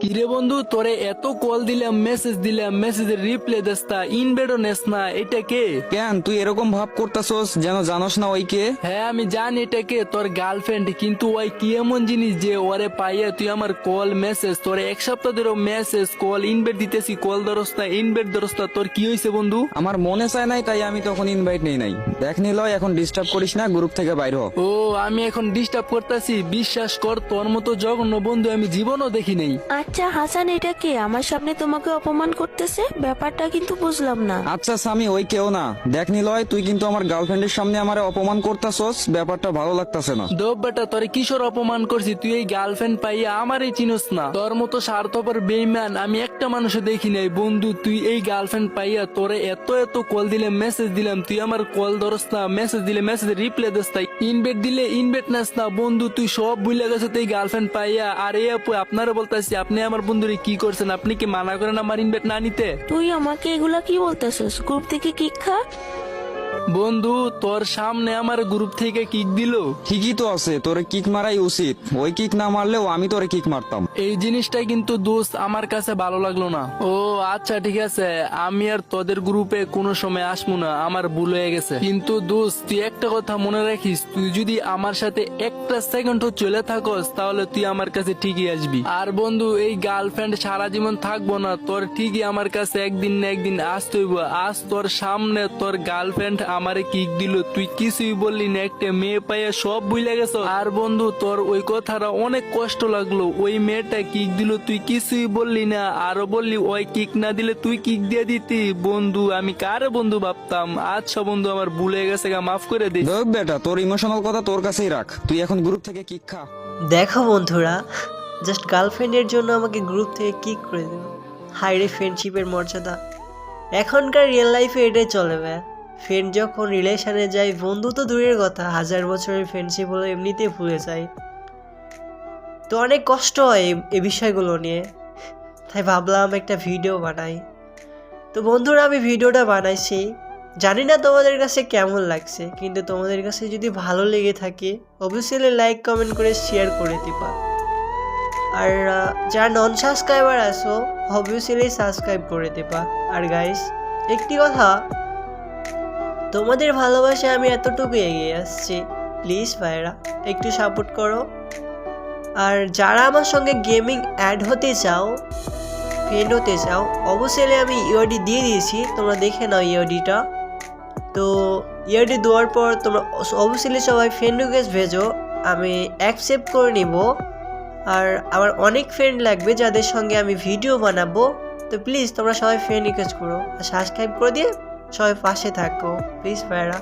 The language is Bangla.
কিরে বন্ধু তোরে এত কল দিলাম মেসেজ দিলাম মেসেজের রিপ্লাই দেস না ইনবেডও নেস না এটা কে? কেন তুই এরকম ভাব করতাছস যেন জানোস না ওই কে? হ্যাঁ আমি জানি এটা কে তোর গার্লফ্রেন্ড কিন্তু ওই কি এমন জিনিস যে ওরে পাইয়া তুই আমার কল মেসেজ তোর এক সপ্তাহ ধরে মেসেজ কল ইনবেড দিতেছি কল ধরস না ইনবেড ধরস না তোর কি হয়েছে বন্ধু? আমার মনে চায় নাই তাই আমি তখন ইনভাইট নেই নাই। দেখ নিলয় এখন ডিস্টার্ব করিস না গ্রুপ থেকে বাইর হ। ও আমি এখন ডিস্টার্ব করতেছি বিশ্বাস কর তোর মতো জঘন্য বন্ধু আমি জীবনও দেখি নাই। আচ্ছা হাসান এটা কে? আমার সামনে তোমাকে অপমান করতেছে? ব্যাপারটা কিন্তু বুঝলাম না। আচ্ছা স্বামী ওই কেউ না। দেখ নিলয় তুই কিন্তু আমার গার্লফ্রেন্ডের সামনে আমার অপমান করতাছস ব্যাপারটা ভালো লাগতাছে না। দোব বেটা তোর কিশোর অপমান করছি? তুই এই গার্লফ্রেন্ড পাইয়া আমারই চিনস না। তোর মতো স্বার্থপর বেইমান আমি একটা মানুষও দেখি নাই। বন্ধু তুই এই গার্লফ্রেন্ড পাইয়া তোরে এত এত কল দিলে মেসেজ দিলাম। তুই আমার কল ধরস না মেসেজ দিলে মেসেজ রিপ্লাই দিস তাই ইনভেট দিলে ইনভেট নাস না। বন্ধু তুই সব ভুলে গেছো তুই গার্লফ্রেন্ড পাইয়া। আর এই আপু আপনারা বলতেছি আপনি আমার বন্ধুরে কি করছেন? আপনি কি মানা করেন আমার ইনভেট না নিতে? তুই আমাকে এগুলা কি বলতেছিস? গ্রুপ থেকে কি খা? বন্ধু তোর সামনে আমার গ্রুপ থেকে কিক দিলো। ঠিকই তো আছে তোরে কিক মারাই উচিত। ওই কিক না মারলেও আমি তোরে কিক মারতাম। এই জিনিসটা কিন্তু দোস্ত আমার কাছে ভালো লাগল না। ও আচ্ছা ঠিক আছে। আমি আর তোদের গ্রুপে কোনো সময় আসব না আমার ভুল হয়ে গেছে। কিন্তু দোস্ত তুই একটা কথা মনে রাখিস তুই যদি আমার সাথে একটা সেকেন্ড চলে থাকস তাহলে তুই আমার কাছে ঠিকই আসবি। আর বন্ধু এই গার্লফ্রেন্ড সারা জীবন থাকব না তোর ঠিকই আমার কাছে একদিন না একদিন আসতে হইব। আজ তোর সামনে তোর গার্লফ্রেন্ড আমারে কিক দিল। তুই কিছুই বললি না একটা মেয়ে পাইয়া সব ভুলে গেছ। আর বন্ধু তোর ওই কথাটা অনেক কষ্ট লাগল। ওই মেয়েটা কিক দিল তুই কিছুই বললি না। আরও বললি ওই কিক না দিলে তুই কিক দিয়ে দিতি। বন্ধু আমি কারে বন্ধু ভাবতাম? আচ্ছা বন্ধু আমার ভুলে গেছে গা মাফ করে দিস দেখ বেটা তোর ইমোশনাল কথা তোর কাছেই রাখ। তুই এখন গ্রুপ থেকে কিক খা। দেখো বন্ধুরা জাস্ট গার্লফ্রেন্ডের জন্য আমাকে গ্রুপ থেকে কিক করে দেব হাইরে ফ্রেন্ডশিপের মর্যাদা। এখনকার রিয়েল লাইফে এটাই চলে ভাই। ফ্রেন্ড যখন রিলেশনে যায়, বন্ধু তো দূরের কথা, হাজার বছরের ফ্রেন্ডশিপ হলো এমনিতেই ভুলে যায়। তো অনেক কষ্ট হয় এই বিষয়গুলো নিয়ে। তাই ভাবলাম একটা ভিডিও বানাই। তো বন্ধুরা, আমি ভিডিওটা বানাইছি। জানি না তোমাদের কাছে কেমন লাগছে, কিন্তু তোমাদের কাছে যদি ভালো লেগে থাকে অবভিয়াসলি লাইক কমেন্ট করে শেয়ার করে দিবা। আর যারা নন সাবস্ক্রাইবার আছো অবভিয়াসলি সাবস্ক্রাইব করে দিবা। আর গাইস একটি কথা তোমাদের ভালোবাসায় আমি এতটুকু এগিয়ে আসছি। প্লিজ ভাইরা একটু সাপোর্ট করো। আর যারা আমার সঙ্গে গেমিং অ্যাড হতে চাও ফ্রেন্ড হতে চাও, অবশ্যই আমি ইওডি দিয়ে দিয়েছি। তোমরা দেখে নাও ইওডিটা তো ইওডি দেওয়ার পর তোমরা অবশ্যই সবাই ফ্রেন্ড রিকোয়েস্ট ভেজো। আমি অ্যাকসেপ্ট করে নিব। আর আমার অনেক ফ্রেন্ড লাগবে যাদের সঙ্গে আমি ভিডিও বানাবো। তো প্লিজ তোমরা সবাই ফ্রেন্ড রিকোয়েস্ট করো। আর সাবস্ক্রাইব করে দিয়ে সবাই পাশে থাকো। প্লিজ ভাইরা